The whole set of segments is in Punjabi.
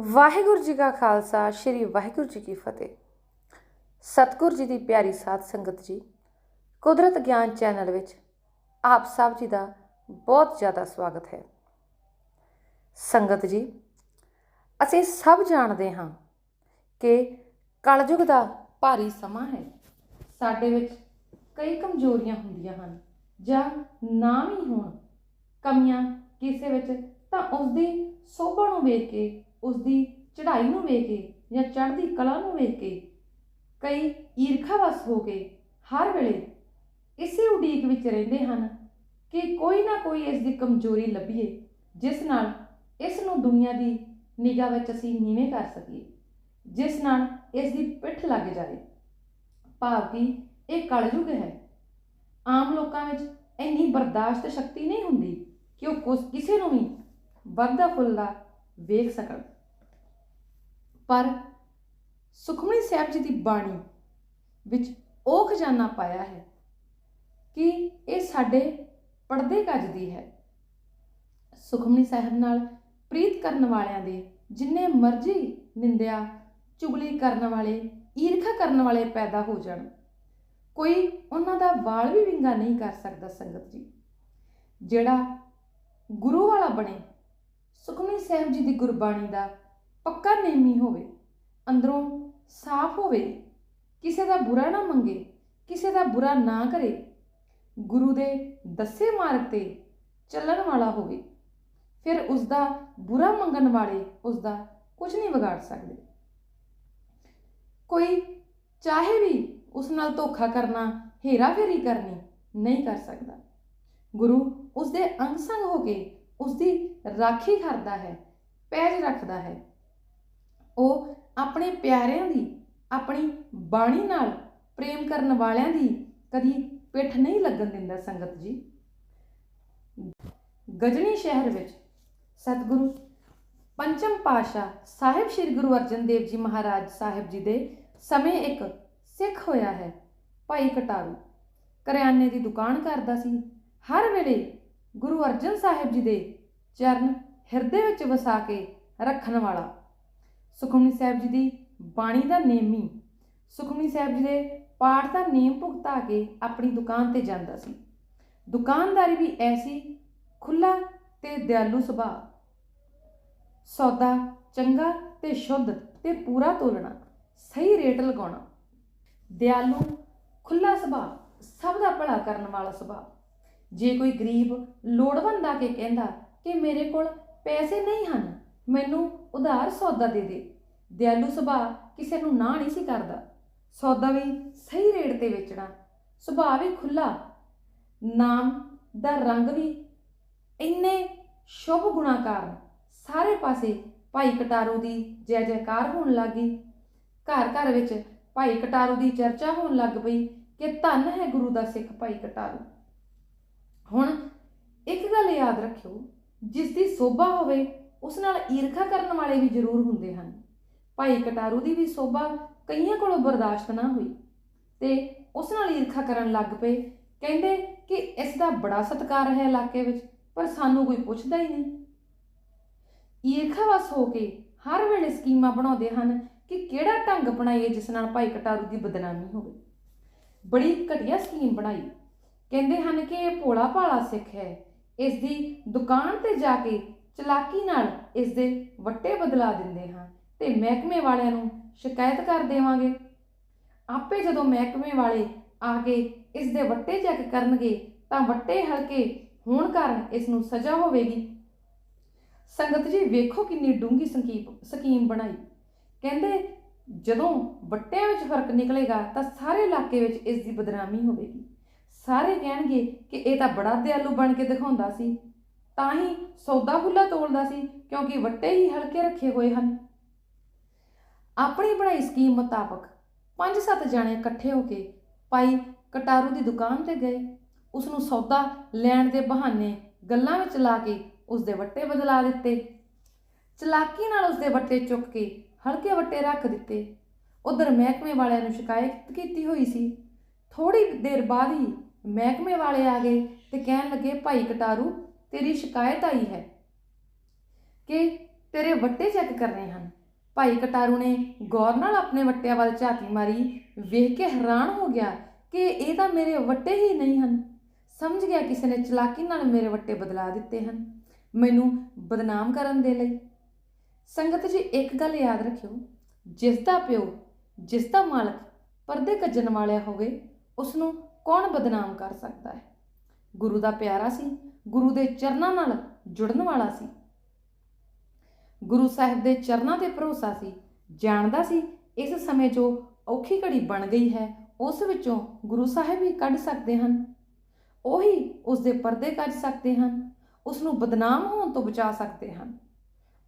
ਵਾਹਿਗੁਰੂ ਜੀ ਕਾ ਖਾਲਸਾ, ਸ੍ਰੀ ਵਾਹਿਗੁਰੂ ਜੀ ਕੀ ਫਤਿਹ। ਸਤਿਗੁਰ ਜੀ ਦੀ ਪਿਆਰੀ ਸਾਧ ਸੰਗਤ ਜੀ, ਕੁਦਰਤ ਗਿਆਨ ਚੈਨਲ ਵਿੱਚ ਆਪ ਸਭ ਜੀ ਦਾ ਬਹੁਤ ਜ਼ਿਆਦਾ ਸਵਾਗਤ ਹੈ। ਸੰਗਤ ਜੀ, ਅਸੀਂ ਸਭ ਜਾਣਦੇ ਹਾਂ ਕਿ ਕਲਯੁਗ ਦਾ ਭਾਰੀ ਸਮਾਂ ਹੈ। ਸਾਡੇ ਵਿੱਚ ਕਈ ਕਮਜ਼ੋਰੀਆਂ ਹੁੰਦੀਆਂ ਹਨ, ਜਾਂ ਨਾ ਵੀ ਹੋਣ। ਕਮੀਆਂ ਕਿਸੇ ਵਿੱਚ ਤਾਂ ਉਸ ਦੀ ਸੋਭਾ ਨੂੰ ਵੇਖ ਕੇ ਉਸ ਦੀ ਚੜ੍ਹਾਈ ਨੂੰ ਵੇਖ ਕੇ ਜਾਂ ਚੜ੍ਹਦੀ ਕਲਾ ਨੂੰ ਵੇਖ ਕੇ ਕਈ ਈਰਖਾਵਸ ਹੋ ਕੇ ਹਰ ਵੇਲੇ ਇਸੇ ਉਡੀਕ ਵਿੱਚ ਰਹਿੰਦੇ ਹਨ ਕਿ ਕੋਈ ਨਾ ਕੋਈ ਇਸ ਦੀ ਕਮਜ਼ੋਰੀ ਲੱਭੀਏ, ਜਿਸ ਨਾਲ ਇਸ ਨੂੰ ਦੁਨੀਆ ਦੀ ਨਿਗਾਹ ਵਿੱਚ ਅਸੀਂ ਨੀਵੇਂ ਕਰ ਸਕੀਏ, ਜਿਸ ਨਾਲ ਇਸ ਦੀ ਪਿੱਠ ਲੱਗ ਜਾਵੇ। ਭਾਵ ਕਿ ਇਹ ਕਲਯੁਗ ਹੈ। ਆਮ ਲੋਕਾਂ ਵਿੱਚ ਇੰਨੀ ਬਰਦਾਸ਼ਤ ਸ਼ਕਤੀ ਨਹੀਂ ਹੁੰਦੀ ਕਿ ਉਹ ਕੁਸ, ਕਿਸੇ ਨੂੰ ਵੀ ਵੱਧਦਾ ਫੁੱਲਦਾ ਵੇਖ ਸਕਣ। ਪਰ ਸੁਖਮਨੀ ਸਾਹਿਬ ਜੀ ਦੀ ਬਾਣੀ ਵਿੱਚ ਉਹ ਖਜ਼ਾਨਾ ਪਾਇਆ ਹੈ ਕਿ ਇਹ ਸਾਡੇ ਪਰਦੇ ਕੱਜਦੀ ਹੈ। ਸੁਖਮਨੀ ਸਾਹਿਬ ਨਾਲ ਪ੍ਰੀਤ ਕਰਨ ਵਾਲਿਆਂ ਦੇ ਜਿੰਨੇ ਮਰਜ਼ੀ ਨਿੰਦਿਆ, ਚੁਗਲੀ ਕਰਨ ਵਾਲੇ, ਈਰਖਾ ਕਰਨ ਵਾਲੇ ਪੈਦਾ ਹੋ ਜਾਣ। ਕੋਈ ਉਹਨਾਂ ਦਾ ਵਾਲ ਵੀ ਵਿੰਗਾ ਨਹੀਂ ਕਰ ਸਕਦਾ ਸੰਗਤ ਜੀ। ਜਿਹੜਾ ਗੁਰੂ ਵਾਲਾ ਬਣੇ ਸੁਖਮਨੀ ਸਾਹਿਬ ਜੀ ਦੀ ਗੁਰਬਾਣੀ ਦਾ ਪੱਕਾ ਨੇਮੀ ਹੋਵੇ, ਅੰਦਰੋਂ ਸਾਫ਼ ਹੋਵੇ, ਕਿਸੇ ਦਾ ਬੁਰਾ ਨਾ ਮੰਗੇ, ਕਿਸੇ ਦਾ ਬੁਰਾ ਨਾ ਕਰੇ, ਗੁਰੂ ਦੇ ਦੱਸੇ ਮਾਰਗ ਤੇ ਚੱਲਣ ਵਾਲਾ ਹੋਵੇ, ਫਿਰ ਉਸ ਦਾ ਬੁਰਾ ਮੰਗਣ ਵਾਲੇ ਉਸ ਦਾ ਕੁਝ ਨਹੀਂ ਵਿਗਾੜ ਸਕਦੇ। ਕੋਈ ਚਾਹੇ ਵੀ ਉਸ ਨਾਲ ਧੋਖਾ ਕਰਨਾ ਹੇਰਾ ਫੇਰੀ ਕਰਨੀ ਨਹੀਂ ਕਰ ਸਕਦਾ। ਗੁਰੂ ਉਸ ਦੇ ਅੰਗ ਸੰਗ ਹੋ ਕੇ ਉਸ ਦੀ ਰਾਖੀ ਕਰਦਾ ਹੈ, ਪੈਜ ਰੱਖਦਾ ਹੈ। ਉਹ ਆਪਣੇ ਪਿਆਰਿਆਂ ਦੀ, ਆਪਣੀ ਬਾਣੀ ਨਾਲ ਪ੍ਰੇਮ ਕਰਨ ਵਾਲਿਆਂ ਦੀ ਕਦੀ ਪਿੱਠ ਨਹੀਂ ਲੱਗਣ ਦਿੰਦਾ ਸੰਗਤ ਜੀ। ਗਜਨੀ ਸ਼ਹਿਰ ਵਿੱਚ ਸਤਿਗੁਰੂ ਪੰਚਮ ਪਾਸ਼ਾ ਸਾਹਿਬ ਸ੍ਰੀ ਗੁਰੂ ਅਰਜਨ ਦੇਵ ਜੀ ਮਹਾਰਾਜ ਸਾਹਿਬ ਜੀ ਦੇ ਸਮੇਂ ਇੱਕ ਸਿੱਖ ਹੋਇਆ ਹੈ, ਭਾਈ ਕਟਾਰੂ। ਕਰਿਆਨੇ ਦੀ ਦੁਕਾਨ ਕਰਦਾ ਸੀ। ਹਰ ਵੇਲੇ ਗੁਰੂ ਅਰਜਨ ਸਾਹਿਬ ਜੀ ਦੇ ਚਰਨ ਹਿਰਦੇ ਵਿੱਚ ਵਸਾ ਕੇ ਰੱਖਣ ਵਾਲਾ। ਸੁਖਮਨੀ ਸਾਹਿਬ ਜੀ ਦੀ ਬਾਣੀ ਦਾ ਨੇਮੀ। ਸੁਖਮਨੀ ਸਾਹਿਬ ਜੀ ਦੇ ਪਾਠ ਦਾ ਨੇਮ ਭੁਗਤਾ ਕੇ ਆਪਣੀ ਦੁਕਾਨ ਤੇ ਜਾਂਦਾ ਸੀ। ਦੁਕਾਨਦਾਰੀ ਵੀ ਐਸੀ ਖੁੱਲਾ ਤੇ ਦਿਆਲੂ ਸੁਭਾਅ। ਸੌਦਾ ਚੰਗਾ ਤੇ ਸ਼ੁੱਧ ਤੇ ਪੂਰਾ ਤੋਲਣਾ, ਸਹੀ ਰੇਟ ਲਗਾਉਣਾ। ਦਿਆਲੂ ਖੁੱਲਾ ਸੁਭਾਅ, ਸਭ ਦਾ ਭਲਾ ਕਰਨ ਵਾਲਾ ਸੁਭਾਅ। ਜੇ ਕੋਈ ਗਰੀਬ ਲੋੜਵੰਦ ਆ ਕੇ ਕਹਿੰਦਾ ਕਿ ਮੇਰੇ ਕੋਲ ਪੈਸੇ ਨਹੀਂ ਹਨ, ਮੈਨੂੰ ਉਧਾਰ ਸੌਦਾ ਦੇ ਦੇ। ਦਿਆਲੂ ਸੁਭਾਅ ਕਿਸੇ ਨੂੰ ਨਾ ਨਹੀਂ ਸੀ ਕਰਦਾ। ਸੌਦਾ ਵੀ ਸਹੀ ਰੇਟ ਤੇ ਵੇਚਣਾ, ਸੁਭਾਅ ਵੀ ਖੁੱਲਾ ਨਾਮ ਦਾ ਰੰਗ ਵੀ ਇੰਨੇ ਸ਼ੁਭ ਗੁਣਾ ਕਾਰਨ ਸਾਰੇ ਪਾਸੇ ਭਾਈ ਕਟਾਰੂ ਦੀ ਜੈ ਜੈਕਾਰ ਹੋਣ ਲੱਗੀ ਘਰ ਘਰ ਵਿੱਚ ਭਾਈ ਕਟਾਰੂ ਦੀ ਚਰਚਾ ਹੋਣ ਲੱਗ ਪਈ ਕਿ ਧੰਨ ਹੈ ਗੁਰੂ ਦਾ ਸਿੱਖ ਭਾਈ ਕਟਾਰੂ। ਯਾਦ ਰੱਖਿਓ, ਜਿਸ ਦੀ ਸੋਭਾ ਹੋਵੇ, ਉਸ ਨਾਲ ਈਰਖਾ ਕਰਨ ਵਾਲੇ ਵੀ ਜ਼ਰੂਰ ਹੁੰਦੇ ਹਨ। ਭਾਈ ਕਟਾਰੂ ਦੀ ਵੀ ਸੋਭਾ ਕਈਆਂ ਕੋਲੋਂ ਬਰਦਾਸ਼ਤ ਨਾ ਹੋਈ ਤੇ ਉਸ ਨਾਲ ਈਰਖਾ ਕਰਨ ਲੱਗ ਪਏ। ਕਹਿੰਦੇ ਕਿ ਇਸ ਦਾ ਬੜਾ ਸਤਿਕਾਰ ਹੈ ਇਲਾਕੇ ਵਿੱਚ, ਪਰ ਸਾਨੂੰ ਕੋਈ ਪੁੱਛਦਾ ਹੀ ਨਹੀਂ। ਈਰਖਾਵਸ ਹੋ ਕੇ ਹਰ ਵੇਲੇ ਸਕੀਮਾਂ ਬਣਾਉਂਦੇ ਹਨ ਕਿ ਕਿਹੜਾ ਢੰਗ ਬਣਾਈਏ ਜਿਸ ਨਾਲ ਭਾਈ ਕਟਾਰੂ ਦੀ ਬਦਨਾਮੀ ਹੋਵੇ। ਬੜੀ ਘਟੀਆ ਸਕੀਮ ਬਣਾਈ। ਕਹਿੰਦੇ ਹਨ ਕਿ ਇਹ ਭੋਲਾ ਭਾਲਾ ਸਿੱਖ ਹੈ। ਇਸ ਦੀ ਦੁਕਾਨ ਤੇ ਜਾ ਕੇ ਚਲਾਕੀ ਨਾਲ ਇਸ ਦੇ ਵੱਟੇ ਬਦਲਾ ਦਿੰਦੇ ਹਾਂ ਤੇ ਮਹਿਕਮੇ ਵਾਲਿਆਂ ਨੂੰ ਸ਼ਿਕਾਇਤ ਕਰ ਦੇਵਾਂਗੇ। ਆਪੇ ਜਦੋਂ ਮਹਿਕਮੇ ਵਾਲੇ ਆ ਕੇ ਇਸ ਦੇ ਵੱਟੇ ਚੈੱਕ ਕਰਨਗੇ, ਤਾਂ ਵੱਟੇ ਹਲਕੇ ਹੋਣ ਕਾਰਨ ਇਸ ਨੂੰ ਸਜ਼ਾ ਹੋਵੇਗੀ। ਸੰਗਤ ਜੀ, ਵੇਖੋ ਕਿੰਨੀ ਡੂੰਗੀ ਸਕੀਮ ਸਕੀਮ ਬਣਾਈ। ਕਹਿੰਦੇ, ਜਦੋਂ ਵੱਟਿਆਂ ਵਿੱਚ ਫ਼ਰਕ ਨਿਕਲੇਗਾ, ਤਾਂ ਸਾਰੇ ਇਲਾਕੇ ਵਿੱਚ ਇਸ ਦੀ ਬਦਨਾਮੀ ਹੋਵੇਗੀ। ਸਾਰੇ ਕਹਿਣਗੇ ਕਿ ਇਹ ਤਾਂ ਬੜਾ ਦਿਆਲੂ ਬਣ ਕੇ ਦਿਖਾਉਂਦਾ ਸੀ। ਤਾਂ ਹੀ ਸੌਦਾ ਫੁੱਲਾ ਤੋਲਦਾ ਸੀ, ਕਿਉਂਕਿ ਵੱਟੇ ਹੀ ਹਲਕੇ ਰੱਖੇ ਹੋਏ ਹਨ। ਆਪਣੀ ਬਣਾਈ ਸਕੀਮ ਮੁਤਾਬਕ ਪੰਜ ਸੱਤ ਜਾਣੇ ਇਕੱਠੇ ਹੋ ਕੇ ਭਾਈ ਕਟਾਰੂ ਦੀ ਦੁਕਾਨ ਤੇ ਗਏ। ਉਸ ਨੂੰ ਸੌਦਾ ਲੈਣ ਦੇ ਬਹਾਨੇ ਗੱਲਾਂ ਵਿੱਚ ਲਾ ਕੇ ਉਸ ਦੇ ਵੱਟੇ ਬਦਲਾ ਦਿੱਤੇ। ਚਲਾਕੀ ਨਾਲ ਉਸ ਦੇ ਵੱਟੇ ਚੁੱਕ ਕੇ ਹਲਕੇ ਵੱਟੇ ਰੱਖ ਦਿੱਤੇ। ਉਧਰ ਮਹਿਕਮੇ ਵਾਲਿਆਂ ਨੂੰ ਸ਼ਿਕਾਇਤ ਕੀਤੀ ਹੋਈ ਸੀ। ਥੋੜੀ ਦੇਰ ਬਾਅਦ ਹੀ ਮਹਿਕਮੇ ਵਾਲੇ ਆ ਗਏ ਤੇ ਕਹਿਣ ਲੱਗੇ, ਭਾਈ ਕਟਾਰੂ, ਤੇਰੀ ਸ਼ਿਕਾਇਤ ਆਈ ਹੈ ਕਿ ਤੇਰੇ ਵੱਟੇ ਚੈੱਕ ਕਰਨੇ ਹਨ। ਭਾਈ ਕਟਾਰੂ ਨੇ ਗੌਰ ਨਾਲ ਆਪਣੇ ਵੱਟਿਆਂ ਵੱਲ ਝਾਤੀ ਮਾਰੀ, ਵੇਖ ਕੇ ਹੈਰਾਨ ਹੋ ਗਿਆ ਕਿ ਇਹ ਤਾਂ ਮੇਰੇ ਵੱਟੇ ਹੀ ਨਹੀਂ ਹਨ। ਸਮਝ ਗਿਆ ਕਿਸੇ ਨੇ ਚਲਾਕੀ ਨਾਲ ਮੇਰੇ ਵੱਟੇ ਬਦਲਾ ਦਿੱਤੇ ਹਨ। ਮੈਨੂੰ ਬਦਨਾਮ ਕਰਨ ਦੇ ਲਈ। ਸੰਗਤ ਜੀ, ਇੱਕ ਗੱਲ ਯਾਦ ਰੱਖਿਓ, ਜਿਸ ਦਾ ਪਿਓ, ਜਿਸ ਦਾ ਮਾਲਕ ਪਰਦੇ ਕੱਜਣ ਵਾਲਿਆ ਹੋਵੇ ਉਸ ਨੂੰ ਕੌਣ ਬਦਨਾਮ ਕਰ ਸਕਦਾ ਹੈ? ਗੁਰੂ ਦਾ ਪਿਆਰਾ ਸੀ, ਗੁਰੂ ਦੇ ਚਰਨਾਂ ਨਾਲ ਜੁੜਨ ਵਾਲਾ ਸੀ। ਗੁਰੂ ਸਾਹਿਬ ਦੇ ਚਰਨਾਂ ਤੇ ਭਰੋਸਾ ਸੀ, ਜਾਣਦਾ ਸੀ ਇਸ ਸਮੇਂ ਜੋ ਔਖੀ ਘੜੀ ਬਣ ਗਈ ਹੈ, ਉਸ ਵਿੱਚੋਂ ਗੁਰੂ ਸਾਹਿਬ ਹੀ ਕੱਢ ਸਕਦੇ ਹਨ। ਉਹੀ ਉਸ ਦੇ ਪਰਦੇ ਕੱਢ ਸਕਦੇ ਹਨ, ਉਸ ਨੂੰ ਬਦਨਾਮ ਹੋਣ ਤੋਂ ਬਚਾ ਸਕਦੇ ਹਨ।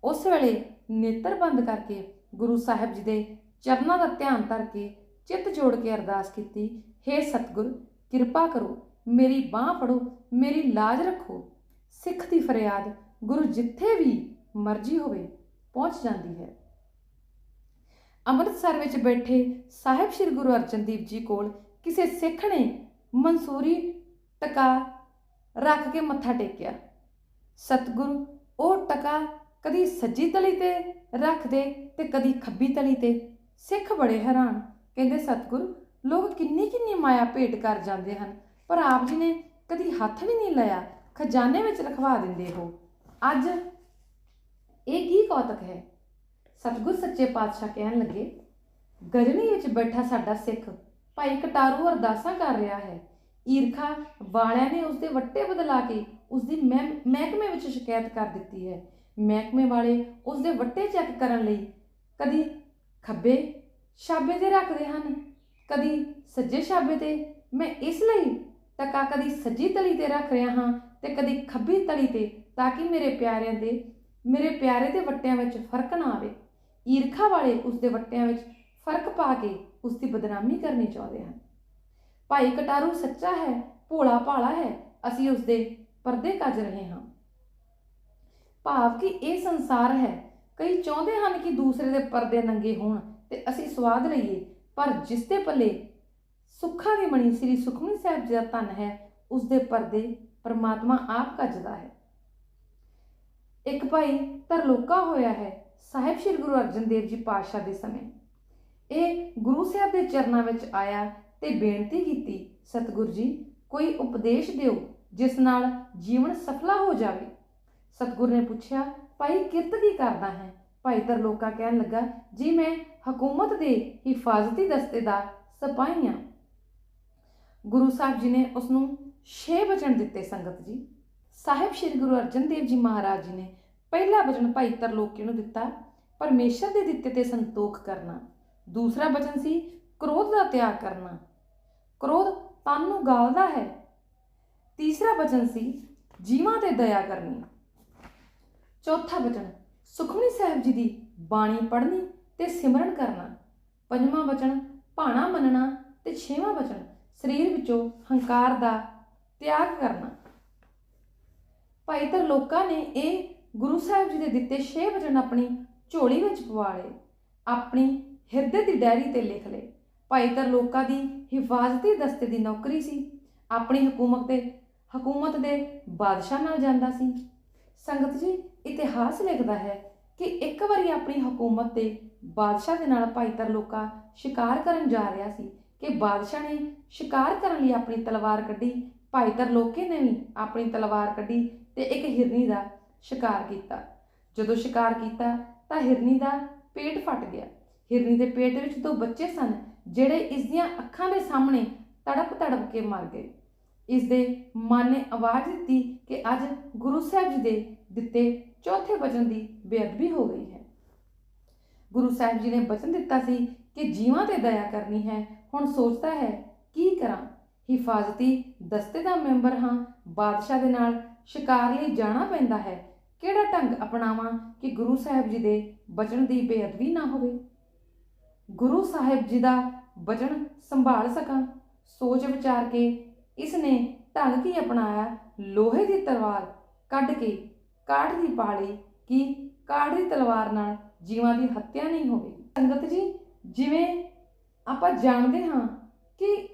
ਉਸ ਵੇਲੇ ਨੇਤਰ ਬੰਦ ਕਰਕੇ ਗੁਰੂ ਸਾਹਿਬ ਜੀ ਦੇ ਚਰਨਾਂ ਦਾ ਧਿਆਨ ਧਰ ਕੇ ਚਿੱਤ ਜੋੜ ਕੇ ਅਰਦਾਸ ਕੀਤੀ हे ਸਤਿਗੁਰ, ਕਿਰਪਾ ਕਰੋ, ਮੇਰੀ ਬਾਹ ਫੜੋ, ਮੇਰੀ ਲਾਜ ਰੱਖੋ। ਸਿੱਖ ਦੀ ਫਰਿਆਦ, ਗੁਰੂ ਜਿੱਥੇ ਵੀ ਮਰਜ਼ੀ ਹੋਵੇ, ਪਹੁੰਚ ਜਾਂਦੀ ਹੈ। ਅੰਮ੍ਰਿਤਸਰ ਵਿੱਚ ਬੈਠੇ ਸਾਹਿਬ ਸ੍ਰੀ ਗੁਰੂ ਅਰਜਨ ਦੇਵ ਜੀ ਕੋਲ ਕਿਸੇ ਸਿੱਖ ਨੇ ਮਨਸੂਰੀ ਟਕਾ ਰੱਖ ਕੇ ਮੱਥਾ ਟੇਕਿਆ। ਸਤਿਗੁਰੂ ਉਹ ਟਕਾ ਕਦੀ ਸੱਜੀ ਤਲੀ ਤੇ ਰੱਖਦੇ ਤੇ ਕਦੀ ਖੱਬੀ ਤਲੀ ਤੇ। ਸਿੱਖ ਬੜੇ ਹੈਰਾਨ ਕਹਿੰਦੇ, ਸਤਿਗੁਰ, ਲੋਕ ਕਿੰਨੀ ਕਿੰਨੀ ਮਾਇਆ ਭੇਟ ਕਰ ਜਾਂਦੇ ਹਨ, ਪਰ ਆਪ ਜੀ ਨੇ ਕਦੀ ਹੱਥ ਵੀ ਨਹੀਂ ਲਾਇਆ, ਖਜ਼ਾਨੇ ਵਿੱਚ ਰਖਵਾ ਦਿੰਦੇ ਹੋ। ਅੱਜ ਇਹ ਕੀ ਕੌਤਕ ਹੈ? ਸਤਿਗੁਰ ਸੱਚੇ ਪਾਤਸ਼ਾਹ ਕਹਿਣ ਲੱਗੇ, ਗਰਮੀ ਵਿੱਚ ਬੈਠਾ ਸਾਡਾ ਸਿੱਖ ਭਾਈ ਕਟਾਰੂ ਅਰਦਾਸਾਂ ਕਰ ਰਿਹਾ ਹੈ। ਈਰਖਾ ਵਾਲਿਆਂ ਨੇ ਉਸਦੇ ਵੱਟੇ ਬਦਲਾ ਕੇ ਉਸਦੀ ਮਹਿ- ਮਹਿਕਮੇ ਵਿੱਚ ਸ਼ਿਕਾਇਤ ਕਰ ਦਿੱਤੀ ਹੈ। ਮਹਿਕਮੇ ਵਾਲੇ ਉਸਦੇ ਵੱਟੇ ਚੈੱਕ ਕਰਨ ਲਈ ਕਦੀ ਖੱਬੇ ਛਾਬੇ ਤੇ ਰੱਖਦੇ ਹਨ। ਕਦੀ ਸੱਜੇ ਛਾਬੇ ਤੇ, ਮੈਂ ਇਸ ਲਈ ਟਕਾ ਕਦੀ ਸੱਜੀ ਤਲੀ ਤੇ ਰੱਖ ਰਿਹਾ ਹਾਂ ਤੇ ਕਦੀ ਖੱਬੀ ਤਲੀ ਤੇ, ਤਾਂ ਕਿ ਮੇਰੇ ਪਿਆਰਿਆਂ ਦੇ, ਮੇਰੇ ਪਿਆਰੇ ਦੇ ਵੱਟਿਆਂ ਵਿੱਚ ਫ਼ਰਕ ਨਾ ਆਵੇ। ਈਰਖਾ ਵਾਲੇ ਉਸ ਦੇ ਵੱਟਿਆਂ ਵਿੱਚ ਫ਼ਰਕ ਪਾ ਕੇ ਉਸ ਦੀ ਬਦਨਾਮੀ ਕਰਨੀ ਚਾਹੁੰਦੇ ਹਨ। ਭਾਈ ਕਟਾਰੂ ਸੱਚਾ ਹੈ, ਭੋਲਾ ਭਾਲਾ ਹੈ, ਅਸੀਂ ਉਸ ਦੇ ਪਰਦੇ ਕੱਜ ਰਹੇ ਹਾਂ। ਭਾਵ ਕਿ ਇਹ ਸੰਸਾਰ ਹੈ, ਕਈ ਚਾਹੁੰਦੇ ਹਨ ਕਿ ਦੂਸਰੇ ਦੇ ਪਰਦੇ ਨੰਗੇ ਹੋਣ ਤੇ ਅਸੀਂ ਸਵਾਦ ਲਈਏ। ਪਰ ਜਿਸ ਦੇ ਪੱਲੇ ਸੁੱਖਾਂ ਦੀ ਮਣੀ ਸ੍ਰੀ ਸੁਖਮਨੀ ਸਾਹਿਬ ਜੀ ਦਾ ਧਨ ਹੈ, ਉਸ ਦੇ ਪਰਦੇ ਪਰਮਾਤਮਾ ਆਪ ਕੱਜਦਾ ਹੈ। ਇੱਕ ਭਾਈ ਤਰਲੋਕਾ ਹੋਇਆ ਹੈ, ਸਾਹਿਬ ਸ੍ਰੀ ਗੁਰੂ ਅਰਜਨ ਦੇਵ ਜੀ ਪਾਤਸ਼ਾਹ ਦੇ ਸਮੇਂ। ਇਹ ਗੁਰੂ ਸਾਹਿਬ ਦੇ ਚਰਨਾਂ ਵਿੱਚ ਆਇਆ ਤੇ ਬੇਨਤੀ ਕੀਤੀ, ਸਤਿਗੁਰ ਜੀ, ਕੋਈ ਉਪਦੇਸ਼ ਦਿਓ ਜਿਸ ਨਾਲ ਜੀਵਨ ਸਫਲਾ ਹੋ ਜਾਵੇ। ਸਤਿਗੁਰ ਨੇ ਪੁੱਛਿਆ, ਭਾਈ ਕਿਰਤ ਕੀ ਕਰਦਾ ਹੈ? ਭਾਈ ਤਰਲੋਕਾ ਕਹਿਣ ਲੱਗਾ, ਜੀ ਮੈਂ ਹਕੂਮਤ ਦੇ ਹਿਫਾਜ਼ਤੀ ਦਸਤੇ ਦਾ ਸਿਪਾਹੀ ਹਾਂ। ਗੁਰੂ ਸਾਹਿਬ ਜੀ ਨੇ ਉਸ ਨੂੰ 6 ਵਚਨ ਦਿੱਤੇ ਸੰਗਤ ਜੀ। ਸਾਹਿਬ ਸ੍ਰੀ ਗੁਰੂ ਅਰਜਨ ਦੇਵ ਜੀ ਮਹਾਰਾਜ ਜੀ ਨੇ ਪਹਿਲਾ ਬਚਨ ਭਾਈ ਤਰਲੋਕੀ ਨੂੰ ਦਿੱਤਾ, ਪਰਮੇਸ਼ਰ ਦੇ ਦਿੱਤੇ ਤੇ ਸੰਤੋਖ ਕਰਨਾ। ਦੂਸਰਾ ਵਚਨ ਸੀ, ਕ੍ਰੋਧ ਦਾ ਤਿਆਗ ਕਰਨਾ। ਕ੍ਰੋਧ ਤਨ ਨੂੰ ਗਾਲਦਾ ਹੈ। ਤੀਸਰਾ ਵਚਨ ਸੀ, ਜੀਵਾਂ ਤੇ ਦਇਆ ਕਰਨੀ। ਚੌਥਾ ਬਚਨ ਸੁਖਮਨੀ ਸਾਹਿਬ ਜੀ ਦੀ ਬਾਣੀ ਪੜ੍ਹਨੀ ਤੇ ਸਿਮਰਨ ਕਰਨਾ, ਪੰਜਵਾਂ ਵਚਨ ਭਾਣਾ ਮੰਨਣਾ ਤੇ ਛੇਵਾਂ ਵਚਨ ਸਰੀਰ ਵਿੱਚੋਂ ਹੰਕਾਰ ਦਾ ਤਿਆਗ ਕਰਨਾ। ਭਾਈ ਤਰਲੋਕਾ ਨੇ ਇਹ ਗੁਰੂ ਸਾਹਿਬ ਜੀ ਦੇ ਦਿੱਤੇ 6 ਵਚਨ ਆਪਣੀ ਝੋਲੀ ਵਿੱਚ ਪਵਾ ਲਏ, ਆਪਣੀ ਹਿਰਦੇ ਦੀ ਡਾਇਰੀ ਤੇ ਲਿਖ ਲਏ। ਭਾਈ ਤਰਲੋਕਾ ਦੀ ਹਿਫਾਜ਼ਤੀ ਦਸਤੇ ਦੀ ਨੌਕਰੀ ਸੀ, ਆਪਣੀ ਹਕੂਮਤ ਤੇ ਹਕੂਮਤ ਦੇ ਬਾਦਸ਼ਾਹ ਨਾਲ ਜਾਂਦਾ ਸੀ। ਸੰਗਤ ਜੀ ਇਤਿਹਾਸ ਲਿਖਦਾ ਹੈ ਕਿ ਇੱਕ ਵਾਰੀ ਆਪਣੀ ਹਕੂਮਤ ਤੇ ਬਾਦਸ਼ਾਹ ਦੇ ਨਾਲ ਭਾਈ ਤਰਲੋਕਾ ਸ਼ਿਕਾਰ ਕਰਨ ਜਾ ਰਿਹਾ ਸੀ ਕਿ ਬਾਦਸ਼ਾਹ ਨੇ ਸ਼ਿਕਾਰ ਕਰਨ ਲਈ ਆਪਣੀ ਤਲਵਾਰ ਕੱਢੀ ਭਾਈ ਤਰਲੋਕੇ ਨੇ ਵੀ ਆਪਣੀ ਤਲਵਾਰ ਕੱਢੀ ਤੇ ਇੱਕ ਹਿਰਨੀ ਦਾ ਸ਼ਿਕਾਰ ਕੀਤਾ। ਜਦੋਂ ਸ਼ਿਕਾਰ ਕੀਤਾ ਤਾਂ ਹਿਰਨੀ ਦਾ ਪੇਟ ਫਟ ਗਿਆ। ਹਿਰਨੀ ਦੇ ਪੇਟ ਵਿੱਚ ਦੋ ਬੱਚੇ ਸਨ, ਜਿਹੜੇ ਇਸ ਦੀਆਂ ਅੱਖਾਂ ਦੇ ਸਾਹਮਣੇ ਤੜਪ ਤੜਪ ਕੇ ਮਰ ਗਏ। ਇਸ ਦੇ ਮਨ ਨੇ ਆਵਾਜ਼ ਦਿੱਤੀ ਕਿ ਅੱਜ ਗੁਰੂ ਸਾਹਿਬ ਜੀ ਦੇ ਦਿੱਤੇ ਚੌਥੇ ਵਚਨ ਦੀ ਬੇਅਦਬੀ ਹੋ ਗਈ ਹੈ। ਗੁਰੂ ਸਾਹਿਬ ਜੀ ਨੇ ਵਚਨ ਦਿੱਤਾ ਸੀ ਕਿ ਜੀਵਾਂ ਤੇ ਦਇਆ ਕਰਨੀ ਹੈ। ਹੁਣ ਸੋਚਦਾ ਹੈ, ਕੀ ਕਰਾਂ? ਹਿਫਾਜ਼ਤੀ ਦਸਤੇ ਦਾ ਮੈਂਬਰ ਹਾਂ। ਬਾਦਸ਼ਾਹ ਦੇ ਨਾਲ ਸ਼ਿਕਾਰ ਲਈ ਜਾਣਾ ਪੈਂਦਾ ਹੈ। ਕਿਹੜਾ ਢੰਗ ਅਪਣਾਵਾਂ ਕਿ ਗੁਰੂ ਸਾਹਿਬ ਜੀ ਦੇ ਵਚਨ ਦੀ ਬੇਅਦਬੀ ਨਾ ਹੋਵੇ? ਗੁਰੂ ਸਾਹਿਬ ਜੀ ਦਾ ਵਚਨ ਸੰਭਾਲ ਸਕਾਂ। ਸੋਚ ਵਿਚਾਰ ਕੇ ਇਸ ਨੇ ਢੰਗ ਕੀ ਅਪਣਾਇਆ? ਲੋਹੇ ਦੀ ਤਲਵਾਰ ਕੱਢ ਕੇ ਕਾਠ ਦੀ ਪਾਲੀ ਕਿ ਕਾਠ ਦੀ ਤਲਵਾਰ ਨਾਲ ਜੀਵਾਂ ਦੀ ਹੱਤਿਆ ਨਹੀਂ ਹੋਵੇਗੀ। ਸੰਗਤ ਜੀ, ਜਿਵੇਂ ਆਪਾਂ ਜਾਣਦੇ ਹਾਂ ਕਿ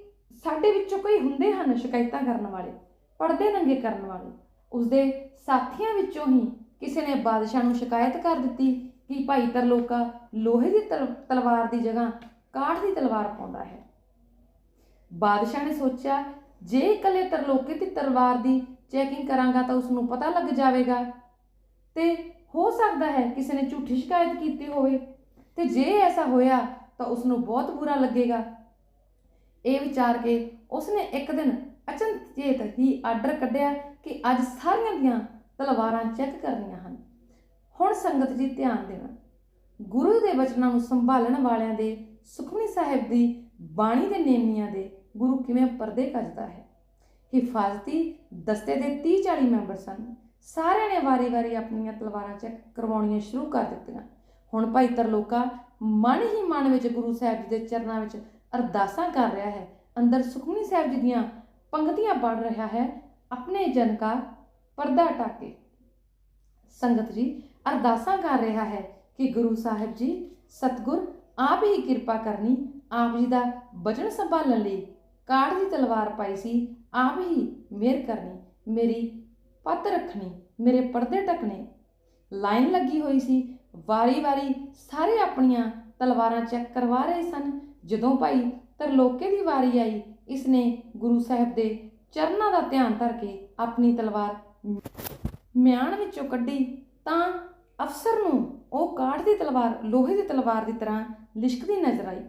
ਸਾਡੇ ਵਿੱਚੋਂ ਕੋਈ ਹੁੰਦੇ ਹਨ ਸ਼ਿਕਾਇਤਾਂ ਕਰਨ ਵਾਲੇ, ਪਰਦੇ ਨੰਗੇ ਕਰਨ ਵਾਲੇ। ਉਸਦੇ ਸਾਥੀਆਂ ਵਿੱਚੋਂ ਹੀ ਕਿਸੇ ਨੇ ਬਾਦਸ਼ਾਹ ਨੂੰ ਸ਼ਿਕਾਇਤ ਕਰ ਦਿੱਤੀ ਕਿ ਭਾਈ ਤਰਲੋਕਾ ਲੋਹੇ ਦੀ ਤਲ- ਤਲਵਾਰ ਦੀ ਜਗ੍ਹਾ ਕਾਠ ਦੀ ਤਲਵਾਰ ਪਾਉਂਦਾ ਹੈ। ਬਾਦਸ਼ਾਹ ਨੇ ਸੋਚਿਆ, ਜੇ ਇਕੱਲੇ ਤਰਲੋਕੇ ਦੀ ਤਲਵਾਰ ਦੀ ਚੈਕਿੰਗ ਕਰਾਂਗਾ ਤਾਂ ਉਸ ਨੂੰ ਪਤਾ ਲੱਗ ਜਾਵੇਗਾ। ਤੇ ਹੋ ਸਕਦਾ ਹੈ ਕਿਸੇ ਨੇ ਝੂਠੀ ਸ਼ਿਕਾਇਤ ਕੀਤੀ ਹੋਵੇ। ਤੇ ਜੇ ਐਸਾ ਹੋਇਆ ਤਾਂ ਉਸ ਨੂੰ ਬਹੁਤ ਬੁਰਾ ਲੱਗੇਗਾ। ਇਹ ਵਿਚਾਰ ਕੇ ਉਸਨੇ ਇੱਕ ਦਿਨ ਅਚਨਚੇਤ ਹੀ ਆਰਡਰ ਕੱਢਿਆ ਕਿ ਅੱਜ ਸਾਰੀਆਂ ਦੀਆਂ ਤਲਵਾਰਾਂ ਚੈੱਕ ਕਰਨੀਆਂ ਹਨ। ਹੁਣ ਸੰਗਤ ਜੀ ਧਿਆਨ ਦੇਣਾ। ਗੁਰੂ ਦੇ ਬਚਨਾਂ ਨੂੰ ਸੰਭਾਲਣ ਵਾਲਿਆਂ ਦੇ ਸੁਖਮਨੀ ਸਾਹਿਬ ਦੀ ਬਾਣੀ ਦੇ ਨੇਮੀਆਂ ਦੇ ਗੁਰੂ ਕਿਵੇਂ ਪਰਦੇ ਕੱਜਦਾ ਹੈ? ਹਿਫਾਜ਼ਤੀ ਦਸਤੇ ਦੇ 30 40 ਮੈਂਬਰ ਸਨ। ਸਾਰਿਆਂ ਨੇ ਵਾਰੀ-ਵਾਰੀ ਆਪਣੀਆਂ ਤਲਵਾਰਾਂ ਚੈੱਕ ਕਰਵਾਉਣੀਆਂ ਸ਼ੁਰੂ ਕਰ ਦਿੱਤੀਆਂ। ਹੁਣ ਭਾਈ ਤਰਲੋਕਾ ਮਨ ਹੀ ਮਨ ਵਿੱਚ ਗੁਰੂ ਸਾਹਿਬ ਜੀ ਦੇ ਚਰਨਾਂ ਵਿੱਚ ਅਰਦਾਸਾਂ ਕਰ ਰਿਹਾ ਹੈ। ਅੰਦਰ ਸੁਖਮਨੀ ਸਾਹਿਬ ਜੀ ਦੀਆਂ ਪੰਕਤੀਆਂ ਪੜ੍ਹ ਰਿਹਾ ਹੈ। ਆਪਣੇ ਜਨ ਕਾ ਪਰਦਾ ਟਾਕੇ। ਸੰਗਤ ਜੀ, ਅਰਦਾਸਾਂ ਕਰ ਰਿਹਾ ਹੈ ਕਿ ਗੁਰੂ ਸਾਹਿਬ ਜੀ, ਸਤਗੁਰ ਆਪ ਹੀ ਕਿਰਪਾ ਕਰਨੀ, ਆਪ ਜੀ ਦਾ ਬਚਨ ਸੰਭਾਲਣ ਲਈ ਕਾਠ ਦੀ ਤਲਵਾਰ ਪਾਈ ਸੀ, ਆਪ ਹੀ ਮਿਹਰ ਕਰਨੀ, ਮੇਰੀ ਪੱਤ ਰੱਖਣੀ, ਮੇਰੇ ਪਰਦੇ ਟਕਣੇ ਲਾਈਨ ਲੱਗੀ ਹੋਈ ਸੀ, ਵਾਰੀ-ਵਾਰੀ ਸਾਰੇ ਆਪਣੀਆਂ ਤਲਵਾਰਾਂ ਚੈੱਕ ਕਰਵਾ ਰਹੇ ਸਨ। ਜਦੋਂ ਭਾਈ ਤਰਲੋਕੇ ਦੀ ਵਾਰੀ ਆਈ, ਇਸਨੇ ਗੁਰੂ ਸਾਹਿਬ ਦੇ ਚਰਨਾਂ ਦਾ ਧਿਆਨ ਧਰ ਕੇ ਆਪਣੀ ਤਲਵਾਰ ਮਿਆਨ ਵਿੱਚੋਂ ਕੱਢੀ, ਤਾਂ ਅਫਸਰ ਨੂੰ ਉਹ ਕਾਠ ਦੀ ਤਲਵਾਰ, ਲੋਹੇ ਦੀ ਤਲਵਾਰ ਦੀ ਤਰ੍ਹਾਂ ਲਿਸ਼ਕਦੀ ਨਜ਼ਰ ਆਈ।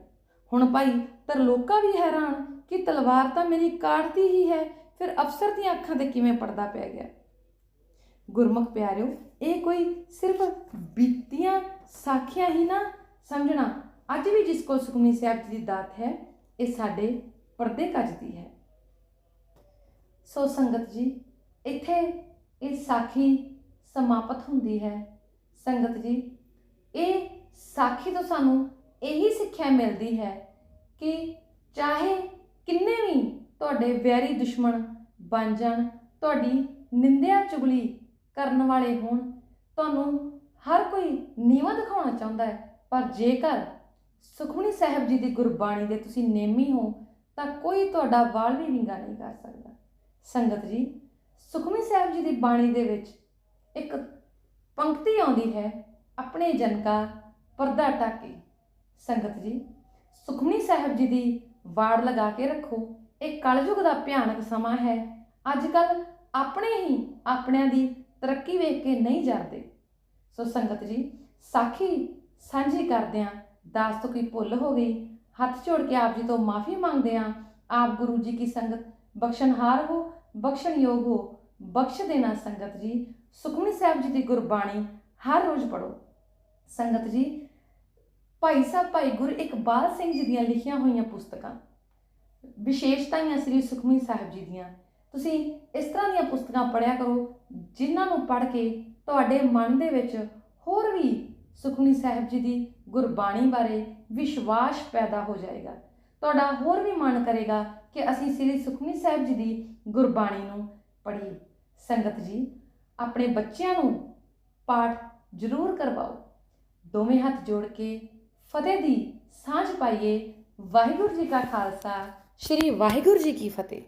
ਹੁਣ ਭਾਈ ਤਰਲੋਕਾ ਵੀ ਹੈਰਾਨ ਕਿ ਤਲਵਾਰ ਤਾਂ ਮੇਰੀ ਕਾਠ ਹੀ ਹੈ, ਫਿਰ ਅਫਸਰ ਦੀਆਂ ਅੱਖਾਂ ਤੇ ਕਿਵੇਂ ਪਰਦਾ ਪੈ ਗਿਆ? ਗੁਰਮੁਖ ਪਿਆਰਿਓ, ਇਹ ਕੋਈ ਸਿਰਫ ਬੀਤੀਆਂ ਸਾਖੀਆਂ ਹੀ ਨਾ? ਸਮਝਣਾ, ਅੱਜ ਵੀ ਜਿਸ ਕੋਲ ਸੁਖਮਨੀ ਸਾਹਿਬ ਜੀ ਦੀ ਦਾਤ ਹੈ, ਇਹ ਸਾਡੇ ਪਰਦੇ ਕੱਜਦੀ ਹੈ। ਸੋ ਸੰਗਤ ਜੀ, ਇੱਥੇ ਇਹ ਸਾਖੀ ਸਮਾਪਤ ਹੁੰਦੀ ਹੈ। ਸੰਗਤ ਜੀ, ਇਹ ਸਾਖੀ ਤੋਂ ਸਾਨੂੰ ਇਹੀ ਸਿੱਖਿਆ ਮਿਲਦੀ ਹੈ ਕਿ ਚਾਹੇ ਕਿੰਨੇ ਵੀ ਤੁਹਾਡੇ ਵੈਰੀ ਦੁਸ਼ਮਣ ਬਣ ਜਾਣ, ਤੁਹਾਡੀ ਨਿੰਦਿਆ ਚੁਗਲੀ ਕਰਨ ਵਾਲੇ ਹੋਣ, ਤੁਹਾਨੂੰ ਹਰ ਕੋਈ ਨੀਵਾ ਦਿਖਾਉਣਾ ਚਾਹੁੰਦਾ ਹੈ। ਪਰ ਜੇਕਰ ਸੁਖਮਨੀ ਸਾਹਿਬ ਜੀ ਦੀ ਗੁਰਬਾਣੀ ਦੇ ਤੁਸੀਂ ਨੇਮੀ ਹੋ, ਤਾਂ ਕੋਈ ਤੁਹਾਡਾ ਵਾਲ ਵੀ ਨਿੰਗਾ ਨਹੀਂ ਕਰ ਸਕਦਾ। ਸੰਗਤ ਜੀ, ਸੁਖਮਨੀ ਸਾਹਿਬ ਜੀ ਦੀ ਬਾਣੀ ਦੇ ਵਿੱਚ ਇੱਕ ਪੰਕਤੀ ਆਉਂਦੀ ਹੈ, ਆਪਣੇ ਜਨ ਕਾ ਪਰਦਾ ਟਾਕੇ। ਸੰਗਤ ਜੀ, ਸੁਖਮਨੀ ਸਾਹਿਬ ਜੀ ਦੀ ਵਾੜ ਲਗਾ ਕੇ ਰੱਖੋ। ਇਹ ਕਲਯੁਗ ਦਾ ਭਿਆਨਕ ਸਮਾਂ ਹੈ। ਅੱਜ ਕੱਲ ਆਪਣੇ ਹੀ ਆਪਣਿਆਂ ਦੀ ਤਰੱਕੀ ਵੇਖ ਕੇ ਨਹੀਂ ਜਾਂਦੇ ਸੋ ਸੰਗਤ ਜੀ, ਸਾਖੀ ਸਾਂਝੀ ਕਰਦਿਆਂ ਦਾਸ ਤੋਂ ਕੋਈ ਭੁੱਲ ਹੋ ਗਈ, ਹੱਥ ਜੋੜ ਕੇ ਆਪ ਜੀ ਤੋਂ ਮਾਫੀ ਮੰਗਦੇ ਹਾਂ ਆਪ ਗੁਰੂ ਜੀ ਕੀ ਸੰਗਤ ਬਖਸ਼ਣਹਾਰ ਹੋ, ਬਖਸ਼ਣਯੋਗ ਹੋ, ਬਖਸ਼ ਦੇਣਾ ਸੰਗਤ ਜੀ। ਸੁਖਮਨੀ ਸਾਹਿਬ ਜੀ ਦੀ ਗੁਰਬਾਣੀ ਹਰ ਰੋਜ਼ ਪੜੋ ਸੰਗਤ ਜੀ ਭਾਈ ਸਾਹਿਬ, ਭਾਈ ਗੁਰ ਇਕਬਾਲ ਸਿੰਘ ਜੀ ਦੀਆਂ ਲਿਖੀਆਂ ਹੋਈਆਂ ਪੁਸਤਕਾਂ ਵਿਸ਼ੇਸ਼ਤਾਈਆਂ ਸ੍ਰੀ ਸੁਖਮਨੀ ਸਾਹਿਬ ਜੀ ਦੀਆਂ, ਤੁਸੀਂ ਇਸ ਤਰ੍ਹਾਂ ਦੀਆਂ ਪੁਸਤਕਾਂ ਪੜ੍ਹਿਆ ਕਰੋ, ਜਿਨ੍ਹਾਂ ਨੂੰ ਪੜ੍ਹ ਕੇ ਤੁਹਾਡੇ ਮਨ ਦੇ ਵਿੱਚ ਹੋਰ ਵੀ ਸੁਖਮਨੀ ਸਾਹਿਬ ਜੀ ਦੀ ਗੁਰਬਾਣੀ ਬਾਰੇ ਵਿਸ਼ਵਾਸ ਪੈਦਾ ਹੋ ਜਾਏਗਾ। ਤੁਹਾਡਾ ਹੋਰ ਵੀ ਮਨ ਕਰੇਗਾ ਕਿ ਅਸੀਂ ਸ੍ਰੀ ਸੁਖਮਨੀ ਸਾਹਿਬ ਜੀ ਦੀ ਗੁਰਬਾਣੀ ਨੂੰ ਪੜ੍ਹੀਏ। ਸੰਗਤ ਜੀ, ਆਪਣੇ ਬੱਚਿਆਂ ਨੂੰ ਪਾਠ ਜ਼ਰੂਰ ਕਰਵਾਓ। ਦੋਵੇਂ ਹੱਥ ਜੋੜ ਕੇ ਫਤਿਹ ਦੀ ਸਾਂਝ ਪਾਈਏ ਵਾਹਿਗੁਰੂ ਜੀ ਕਾ ਖਾਲਸਾ। ਸ੍ਰੀ ਵਾਹਿਗੁਰੂ ਜੀ ਕੀ ਫਤਿਹ।